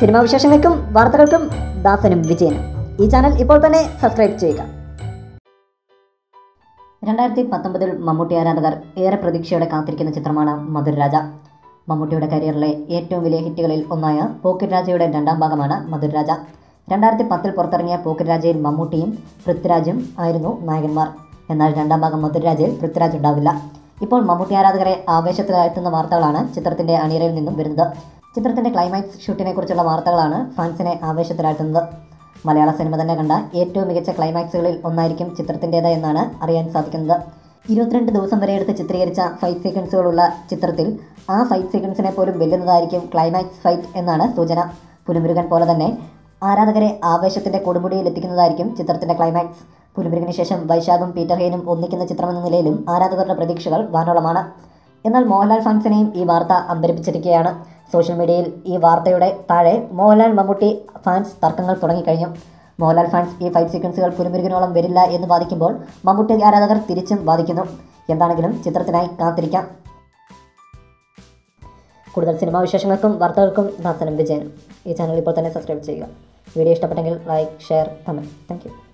Cinema വിശേഷങ്ങൾക്കും വാർത്തകൾക്കും ദാസനും വിജയനും. ഈ ചാനൽ ഇപ്പോൾ തന്നെ സബ്സ്ക്രൈബ് ചെയ്യുക. രണ്ടായിരത്തി പത്തൊമ്പതിൽ മമ്മൂട്ടി ആരാധകർ ഏറെ പ്രതീക്ഷയോടെ കാത്തിരിക്കുന്ന ചിത്രമാണ് മധുരരാജ മമ്മൂട്ടിയുടെ കരിയറിലെ ഏറ്റവും വലിയ ഹിറ്റുകളിൽ ഒന്നായ പോക്കറ്റ് രാജയുടെ രണ്ടാം ഭാഗമാണ് മധുരരാജ രണ്ടായിരത്തി പത്തിൽ പുറത്തിറങ്ങിയ പോക്കറ്റ് രാജയിൽ മമ്മൂട്ടിയും പൃഥ്വിരാജും ആയിരുന്നു നായകന്മാർ. എന്നാൽ രണ്ടാം ഭാഗം മധുരരാജയിൽ പൃഥ്വിരാജ് ഉണ്ടാവില്ല. ഇപ്പോൾ മമ്മൂട്ടി ആരാധകരെ ആവേശത്തിലാഴ്ത്തുന്ന വാർത്തകളാണ് ചിത്രത്തിന്റെ അണിയറയിൽ നിന്നും വരുന്നത്. ചിത്രത്തിന്റെ ക്ലൈമാക്സ് ഷൂട്ടിനെ കുറിച്ചുള്ള വാർത്തകളാണ് ഫാൻസിനെ ആവേശത്തിലാഴ്ത്തുന്നത് മലയാള സിനിമ തന്നെ കണ്ട ഏറ്റവും മികച്ച ക്ലൈമാക്സുകളിൽ ഒന്നായിരിക്കും ചിത്രത്തിന്റേത് എന്നാണ് അറിയാൻ സാധിക്കുന്നത്. ഇരുപത്തിരണ്ട് ദിവസം വരെ എടുത്ത് ചിത്രീകരിച്ച ഫൈറ്റ് സീക്വൻസുകളുള്ള ചിത്രത്തിൽ ആ ഫൈറ്റ് സീക്വൻസിനെ പോലും വെല്ലുന്നതായിരിക്കും ക്ലൈമാക്സ് ഫൈറ്റ് എന്നാണ് സൂചന. പുലിമുരുകൻ പോലെ തന്നെ ആരാധകരെ ആവേശത്തിന്റെ കൊടുമുടിയിൽ എത്തിക്കുന്നതായിരിക്കും ചിത്രത്തിന്റെ ക്ലൈമാക്സ് പുലിമുരുകന് ശേഷം വൈശാഖും പീറ്റർ ഹെയിനും ഒന്നിക്കുന്ന ചിത്രമെന്ന നിലയിലും ആരാധകരുടെ പ്രതീക്ഷകൾ വാനോളമാണ്. എന്നാൽ മോഹൻലാൽ ഫാൻസിനെയും ഈ വാർത്ത അമ്പരിപ്പിച്ചിരിക്കുകയാണ്. സോഷ്യൽ മീഡിയയിൽ ഈ വാർത്തയുടെ താഴെ മോഹൻലാൽ മമ്മൂട്ടി ഫാൻസ് തർക്കങ്ങൾ തുടങ്ങിക്കഴിഞ്ഞു. മോഹൻലാൽ ഫാൻസ് ഈ ഫൈറ്റ് സീക്വൻസുകൾ പുരുമുരുകിനോളം വരില്ല എന്ന് വാദിക്കുമ്പോൾ മമ്മൂട്ടി ആരാധകർ തിരിച്ചും വാദിക്കുന്നു. എന്താണെങ്കിലും ചിത്രത്തിനായി കാത്തിരിക്കാം. കൂടുതൽ സിനിമാ വിശേഷങ്ങൾക്കും വാർത്തകൾക്കും ദാസനം വിജയൻ ഈ ചാനൽ ഇപ്പോൾ തന്നെ സബ്സ്ക്രൈബ് ചെയ്യുക. വീഡിയോ ഇഷ്ടപ്പെട്ടെങ്കിൽ ലൈക്ക് ഷെയർ കമന്റ് താങ്ക്